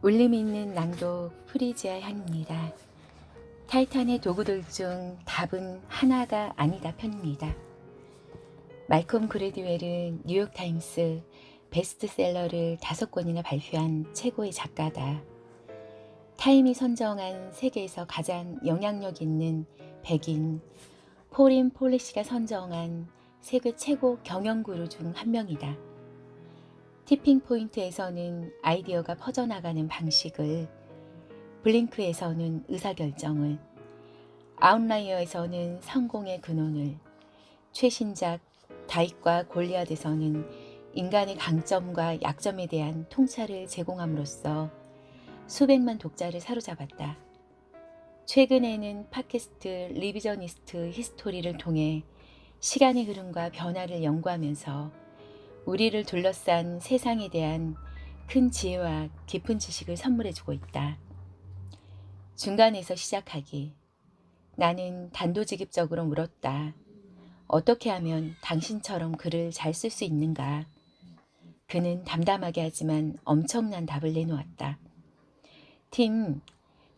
울림 있는 낭독 프리지아 향입니다. 타이탄의 도구들 중 답은 하나가 아니다 편입니다. 말콤 그레드웰은 뉴욕타임스 베스트셀러를 다섯 권이나 발표한 최고의 작가다. 타임이 선정한 세계에서 가장 영향력 있는 백인 포린 폴리시가 선정한 세계 최고 경영구루 중 한 명이다. 티핑 포인트에서는 아이디어가 퍼져나가는 방식을, 블링크에서는 의사결정을, 아웃라이어에서는 성공의 근원을, 최신작 다윗과 골리앗에서는 인간의 강점과 약점에 대한 통찰을 제공함으로써 수백만 독자를 사로잡았다. 최근에는 팟캐스트 리비저니스트 히스토리를 통해 시간의 흐름과 변화를 연구하면서 우리를 둘러싼 세상에 대한 큰 지혜와 깊은 지식을 선물해주고 있다. 중간에서 시작하기. 나는 단도직입적으로 물었다. 어떻게 하면 당신처럼 글을 잘 쓸 수 있는가? 그는 담담하게 하지만 엄청난 답을 내놓았다. 팀,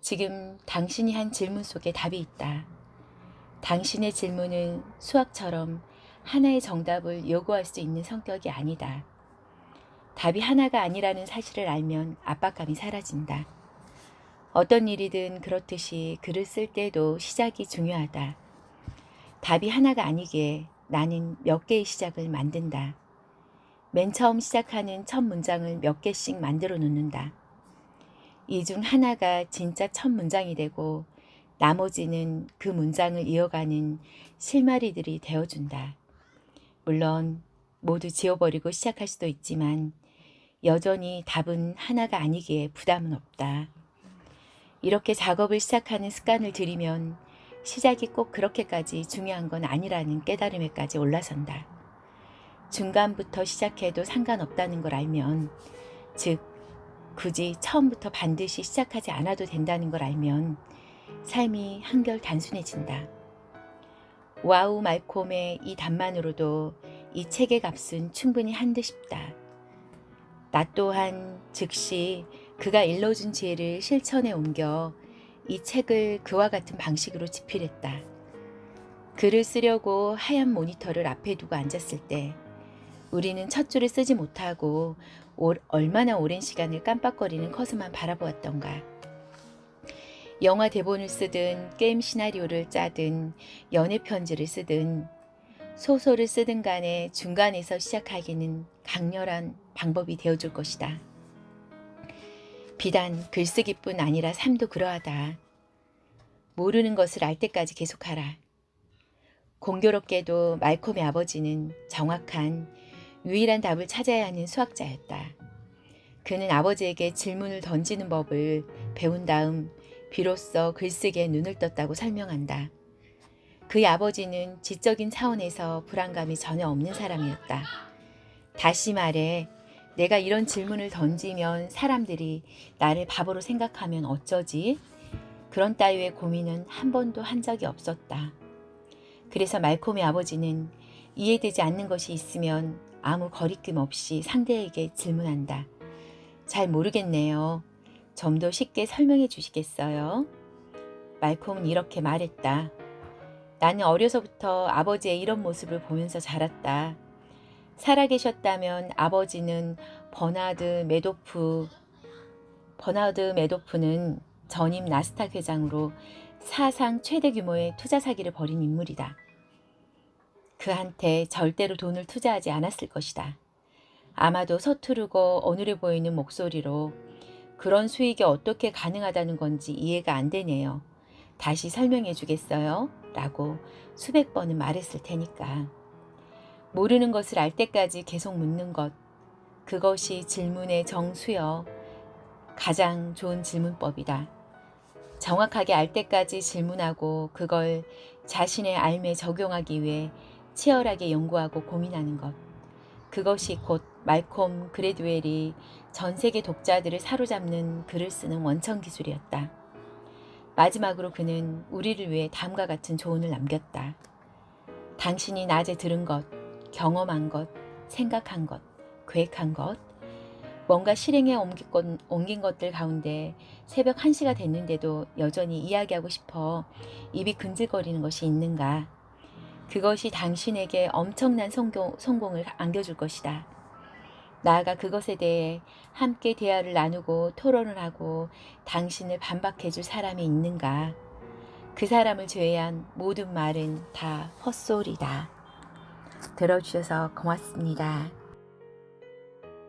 지금 당신이 한 질문 속에 답이 있다. 당신의 질문은 수학처럼 하나의 정답을 요구할 수 있는 성격이 아니다. 답이 하나가 아니라는 사실을 알면 압박감이 사라진다. 어떤 일이든 그렇듯이 글을 쓸 때도 시작이 중요하다. 답이 하나가 아니기에 나는 몇 개의 시작을 만든다. 맨 처음 시작하는 첫 문장을 몇 개씩 만들어 놓는다. 이 중 하나가 진짜 첫 문장이 되고 나머지는 그 문장을 이어가는 실마리들이 되어준다. 물론 모두 지워버리고 시작할 수도 있지만 여전히 답은 하나가 아니기에 부담은 없다. 이렇게 작업을 시작하는 습관을 들이면 시작이 꼭 그렇게까지 중요한 건 아니라는 깨달음에까지 올라선다. 중간부터 시작해도 상관없다는 걸 알면, 즉, 굳이 처음부터 반드시 시작하지 않아도 된다는 걸 알면 삶이 한결 단순해진다. 와우 말콤의 이 답만으로도 이 책의 값은 충분히 한 듯 싶다. 나 또한 즉시 그가 일러준 지혜를 실천에 옮겨 이 책을 그와 같은 방식으로 집필했다. 글을 쓰려고 하얀 모니터를 앞에 두고 앉았을 때 우리는 첫 줄을 쓰지 못하고 얼마나 오랜 시간을 깜빡거리는 커서만 바라보았던가. 영화 대본을 쓰든 게임 시나리오를 짜든 연애 편지를 쓰든 소설을 쓰든 간에 중간에서 시작하기는 강렬한 방법이 되어줄 것이다. 비단 글쓰기뿐 아니라 삶도 그러하다. 모르는 것을 알 때까지 계속하라. 공교롭게도 말콤의 아버지는 정확한 유일한 답을 찾아야 하는 수학자였다. 그는 아버지에게 질문을 던지는 법을 배운 다음 비로소 글쓰기에 눈을 떴다고 설명한다. 그의 아버지는 지적인 차원에서 불안감이 전혀 없는 사람이었다. 다시 말해, 내가 이런 질문을 던지면 사람들이 나를 바보로 생각하면 어쩌지? 그런 따위의 고민은 한 번도 한 적이 없었다. 그래서 말콤의 아버지는 이해되지 않는 것이 있으면 아무 거리낌 없이 상대에게 질문한다. 잘 모르겠네요. 좀 더 쉽게 설명해 주시겠어요? 말콤은 이렇게 말했다. 나는 어려서부터 아버지의 이런 모습을 보면서 자랐다. 살아계셨다면 아버지는 버나드 메도프, 버나드 메도프는 전임 나스닥 회장으로 사상 최대 규모의 투자 사기를 벌인 인물이다. 그한테 절대로 돈을 투자하지 않았을 것이다. 아마도 서투르고 어눌해 보이는 목소리로 그런 수익이 어떻게 가능하다는 건지 이해가 안 되네요. 다시 설명해 주겠어요? 라고 수백 번은 말했을 테니까. 모르는 것을 알 때까지 계속 묻는 것. 그것이 질문의 정수여. 가장 좋은 질문법이다. 정확하게 알 때까지 질문하고 그걸 자신의 삶에 적용하기 위해 치열하게 연구하고 고민하는 것. 그것이 곧 말콤 그레드웰이 전 세계 독자들을 사로잡는 글을 쓰는 원천 기술이었다. 마지막으로 그는 우리를 위해 다음과 같은 조언을 남겼다. 당신이 낮에 들은 것, 경험한 것, 생각한 것, 계획한 것, 뭔가 실행에 옮긴, 것들 가운데 새벽 1시가 됐는데도 여전히 이야기하고 싶어 입이 근질거리는 것이 있는가? 그것이 당신에게 엄청난 성공, 성공을 안겨줄 것이다. 나아가 그것에 대해 함께 대화를 나누고 토론을 하고 당신을 반박해 줄 사람이 있는가? 그 사람을 제외한 모든 말은 다 헛소리다. 들어주셔서 고맙습니다.